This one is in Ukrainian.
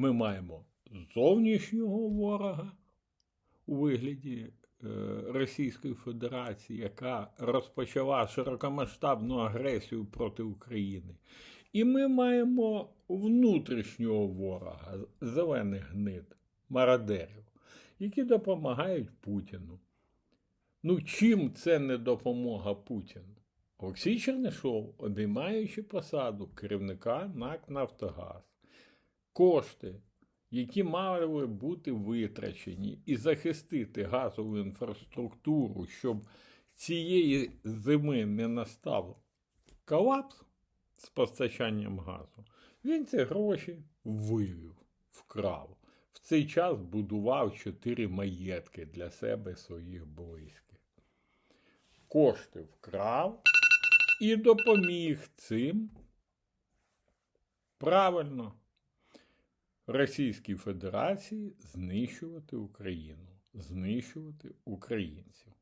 Ми маємо зовнішнього ворога у вигляді е, Російської Федерації, яка розпочала широкомасштабну агресію проти України. І ми маємо внутрішнього ворога, зелених гнид, мародерів, які допомагають Путіну. Ну, чим це не допомога Путіну? Олексій Чернишов, обіймаючи посаду керівника НАК Нафтогаз, кошти, які мали бути витрачені і захистити газову інфраструктуру, щоб цієї зими не настав колапс з постачанням газу, він ці гроші вивів, вкрав. В цей час будував чотири маєтки для себе своїх близьких. Кошти вкрав і допоміг цим правильно Російській Федерації знищувати Україну, знищувати українців.